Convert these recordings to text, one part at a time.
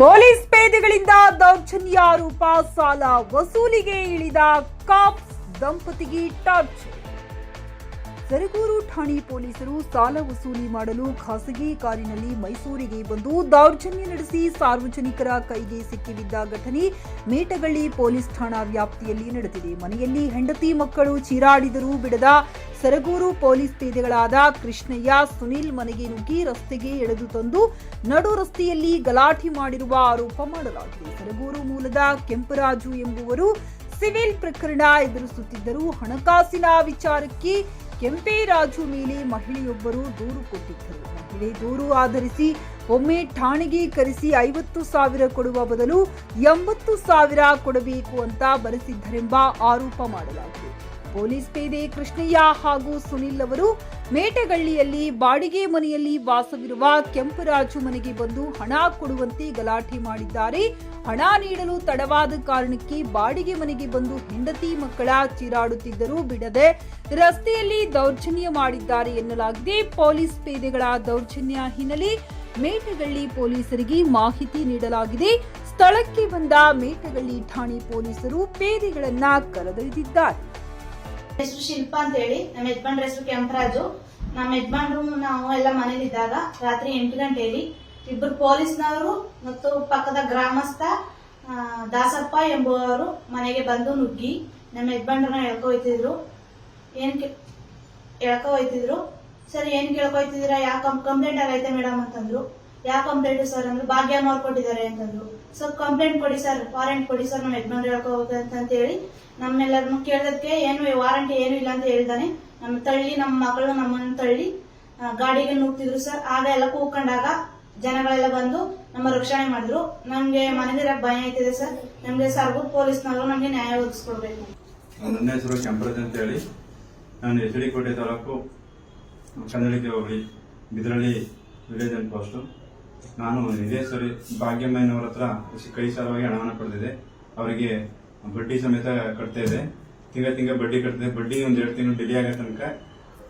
Police ಪೇದೆಗಳಿಂದ ದೌರ್ಜನ್ಯ ರೂಪ ಸಾಲ ವಸೂಲಿಗೆ ಇಳಿದ ಕಾಪ್ಸ್ ದಂಪತಿಗೆ ಟಾರ್ಚರ್. ಸರಗೂರು ಠಾಣೆ ಪೊಲೀಸರು ಸಾಲ ವಸೂಲಿ ಮಾಡಲು ಖಾಸಗಿ ಕಾರಿನಲ್ಲಿ ಮೈಸೂರಿಗೆ ಬಂದು ದೌರ್ಜನ್ಯ ನಡೆಸಿ ಸಾರ್ವಜನಿಕರ ಕೈಗೆ ಸಿಕ್ಕಿಬಿದ್ದ ಘಟನೆ ಮೇಟಗಳ್ಳಿ ಪೊಲೀಸ್ ಠಾಣಾ ವ್ಯಾಪ್ತಿಯಲ್ಲಿ ನಡೆದಿದೆ. ಮನೆಯಲ್ಲಿ ಹೆಂಡತಿ ಮಕ್ಕಳು ಚೀರಾಡಿದರೂ ಬಿಡದ ಸರಗೂರು ಪೊಲೀಸ್ ಪೇದೆಗಳಾದ ಕೃಷ್ಣಯ್ಯ, ಸುನಿಲ್ ಮನೆಗೆ ನುಗ್ಗಿ ರಸ್ತೆಗೆ ಎಳೆದು ತಂದು ನಡು ರಸ್ತೆಯಲ್ಲಿ ಗಲಾಟೆ ಮಾಡಿರುವ ಆರೋಪ ಮಾಡಲಾಗಿದೆ. ಸರಗೂರು ಮೂಲದ ಕೆಂಪರಾಜು ಎಂಬುವರು ಸಿವಿಲ್ ಪ್ರಕರಣ ಎದುರಿಸುತ್ತಿದ್ದರು ಹಣಕಾಸಿನ ವಿಚಾರಕ್ಕೆ ಕೆಂಪೇರಾಜು ಮೇಲೆ ಮಹಿಳೆಯೊಬ್ಬರು ದೂರು ಕೊಟ್ಟಿದ್ದರು. ಮಹಿಳೆ ದೂರು ಆಧರಿಸಿ ಒಮ್ಮೆ ಠಾಣೆಗೆ ಕರೆಸಿ ಐವತ್ತು ಸಾವಿರ ಕೊಡುವ ಬದಲು ಎಂಬತ್ತು ಸಾವಿರ ಕೊಡಬೇಕು ಅಂತ ಬರೆಸಿದ್ದರೆಂಬ ಆರೋಪ ಮಾಡಲಾಗಿದೆ. ಪೊಲೀಸ್ ಪೇದೆ ಕೃಷ್ಣಯ್ಯ ಹಾಗೂ ಸುನಿಲ್ ಅವರು ಮೇಟಗಳ್ಳಿಯಲ್ಲಿ ಬಾಡಿಗೆ ಮನೆಯಲ್ಲಿ ವಾಸವಿರುವ ಕೆಂಪರಾಜು ಮನೆಗೆ ಬಂದು ಹಣ ಕೊಡುವಂತೆ ಗಲಾಟೆ ಮಾಡಿದ್ದಾರೆ. ಹಣ ನೀಡಲು ತಡವಾದ ಕಾರಣಕ್ಕೆ ಬಾಡಿಗೆ ಮನೆಗೆ ಬಂದು ಹೆಂಡತಿ ಮಕ್ಕಳ ಚೀರಾಡುತ್ತಿದ್ದರೂ ಬಿಡದೆ ರಸ್ತೆಯಲ್ಲಿ ದೌರ್ಜನ್ಯ ಮಾಡಿದ್ದಾರೆ ಎನ್ನಲಾಗಿದೆ. ಪೊಲೀಸ್ ಪೇದೆಗಳ ದೌರ್ಜನ್ಯ ಹಿನ್ನೆಲೆ ಮೇಟಗಳ್ಳಿ ಪೊಲೀಸರಿಗೆ ಮಾಹಿತಿ ನೀಡಲಾಗಿದೆ. ಸ್ಥಳಕ್ಕೆ ಬಂದ ಮೇಟಗಳ್ಳಿ ಠಾಣೆ ಪೊಲೀಸರು ಪೇದೆಗಳನ್ನ ಕರೆದೊಯ್ದಿದ್ದಾರೆ. ಹೆಸರು ಶಿಲ್ಪ ಅಂತ ಹೇಳಿ ನಮ್ಮ ಯಜಮಾನ್ರ ಹೆಸರು ಕೆಂಪರಾಜು. ನಮ್ಮ ಯಜಮಾನ್ರು ನಾವು ಎಲ್ಲ ಮನೇಲಿದ್ದಾಗ ರಾತ್ರಿ ಎಂಟು ಗಂಟೆಯಲ್ಲಿ ಇಬ್ಬರು ಪೊಲೀಸ್ನವರು ಮತ್ತು ಪಕ್ಕದ ಗ್ರಾಮಸ್ಥ ದಾಸಪ್ಪ ಎಂಬುವರು ಮನೆಗೆ ಬಂದು ನುಗ್ಗಿ ನಮ್ಮ ಯಜಮಾನ್ರನ್ನ ಎಳ್ಕೊ ಹೋಯ್ತಿದ್ರು. ಏನ್ ಎಳ್ಕೊ ಹೋಯ್ತಿದ್ರು? ಸರ್, ಏನ್ ಕೇಳ್ಕೊಯ್ತಿದ್ರ ಯಾಕೆ ಕಂಪ್ಲೇಂಟ್ ಆಗೈತೆ ಮೇಡಮ್ ಅಂತಂದ್ರು. ಯಾವ ಕಂಪ್ಲೇಂಟ್ ಸರ್ ಅಂದ್ರು ಭಾಗ್ಯ ಕೊಟ್ಟಿದ್ದಾರೆ ಅಂತಂದ್ರು. ಸೊ ಕಂಪ್ಲೇಂಟ್ ಕೊಡಿ ಸರ್ ವಾರೆಂಟ್ ಕೊಡಿ ಸರ್ ನಮ್ಮ ಯಜಮಾನ್ರು ಹೇಳ್ಕೊ ಹೋಗುತ್ತೆ ಅಂತ ಹೇಳಿ ನಮ್ಮೆಲ್ಲರನ್ನು ಕೇಳೋದಕ್ಕೆ ಏನು ವಾರಂಟಿ ಏನು ಇಲ್ಲ ಅಂತ ಹೇಳ್ದಾನೆ. ನಮ್ಮ ತಳ್ಳಿ, ನಮ್ಮ ಮಕ್ಕಳು ನಮ್ಮನ್ನು ತಳ್ಳಿ ಗಾಡಿಗೆ ನುಗ್ತಿದ್ರು ಸರ್. ಆಗ ಎಲ್ಲ ಕೂಕೊಂಡಾಗ ಜನಗಳೆಲ್ಲ ಬಂದು ನಮ್ಮ ರಕ್ಷಣೆ ಮಾಡಿದ್ರು. ನಮ್ಗೆ ಮನೆದಿರಕ್ ಭಯ ಆಯ್ತಿದೆ ಸರ್. ನಮ್ಗೆ ಸರ್ಗು ಪೊಲೀಸ್ನವರು ನಮ್ಗೆ ನ್ಯಾಯ ಒದಗಿಸ್ಕೊಡ್ಬೇಕು. ನನ್ನ ಹೆಸರು ಕೆಂಪರಾಜ್ ಅಂತ ಹೇಳಿ. ನಾನು ಎಚ್ ಡಿ ಕೋಟೆ ತಾಲೂಕು ಕನ್ನಡಿಗೆ ಹೋಗಿ ಬಿದ್ರಳ್ಳಿ ವಿಲೇಜ್ ಅಂಡ್ ಪೋಸ್ಟು ನಾನು ಇದೇ ಸರಿ ಭಾಗ್ಯಮ್ಮನವ್ರ ಹತ್ರ ಕೈ ಸಾಲವಾಗಿ ಹಣವನ್ನು ಪಡೆದಿದೆ ಅವರಿಗೆ ಬಡ್ಡಿ ಸಮೇತ ಕಟ್ತಾ ಇದೆ ತಿಂಗಳ ತಿಂಗಳ ಬಡ್ಡಿ ಕಟ್ತಿದೆ ಬಡ್ಡಿ ಒಂದು ಎರಡು ತಿಂಗಳು ಡಿಲೇ ಆಗೋ ತನಕ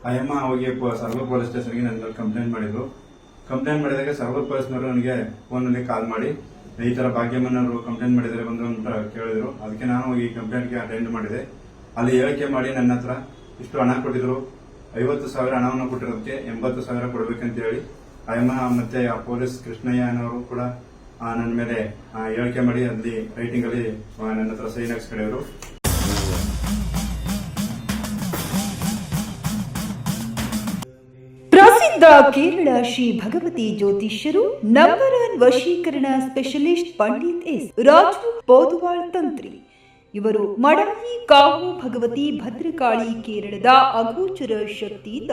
ಅಯ್ಯಮ್ಮ ಪ- ಸರ್ವ ಪೊಲೀಸ್ ಸ್ಟೇಷನ್ಗೆ ನನ್ನ ಕಂಪ್ಲೇಂಟ್ ಮಾಡಿದ್ರು. ಕಂಪ್ಲೇಂಟ್ ಮಾಡಿದಾಗ ಸರ್ವ ಪೊಲೀಸ್ನವರು ನನಗೆ ಫೋನಲ್ಲಿ ಕಾಲ್ ಮಾಡಿ ಈ ಥರ ಭಾಗ್ಯಮ್ಮನವರು ಕಂಪ್ಲೇಂಟ್ ಮಾಡಿದರೆ ಬಂದು ಅಂತ ಕೇಳಿದ್ರು. ಅದಕ್ಕೆ ನಾನು ಹೋಗಿ ಕಂಪ್ಲೇಂಟ್ಗೆ ಅಟೆಂಡ್ ಮಾಡಿದೆ. ಅಲ್ಲಿ ಹೇಳಿಕೆ ಮಾಡಿ ನನ್ನ ಹತ್ರ ಇಷ್ಟು ಹಣ ಕೊಟ್ಟಿದ್ರು. ಐವತ್ತು ಸಾವಿರ ಹಣವನ್ನು ಕೊಟ್ಟಿರೋದಕ್ಕೆ ಎಂಬತ್ತು ಸಾವಿರ ಕೊಡಬೇಕಂತ ಹೇಳಿ ಅಯ್ಯಮ್ಮ ಮತ್ತೆ ಪೊಲೀಸ್ ಕೃಷ್ಣಯ್ಯ ಅನ್ನೋರು ಕೂಡ ನನ್ನ ಮೇಲೆ ಹೇಳಿಕೆ ಮಾಡಿ, ಅಲ್ಲಿ ರೈಟಿಂಗ್ ಅಲ್ಲಿ ನನ್ನ ಹತ್ರ ಸೈನ್ ಹಾಕ್ಸ್ಕೊಂಡಿದ್ರು ಪ್ರಸಿದ್ಧ ಕೇರಳ ಶ್ರೀ ಭಗವತಿ ಜ್ಯೋತಿಷ್ಯರು ನಂಬರ್ ಒನ್ ವಶೀಕರಣ ಸ್ಪೆಷಲಿಸ್ಟ್ ಪಂಡಿತ್ ಎಸ್. ರಾಜು ಬೋಧವಾಳ್ ತಂತ್ರಿ. ಇವರು ಮಡಾಯಿ ಕಾವು ಭಗವತಿ ಭದ್ರಕಾಳಿ ಕೇರಳದ ಅಗೋಚರ ಶಕ್ತಿಯಿಂದ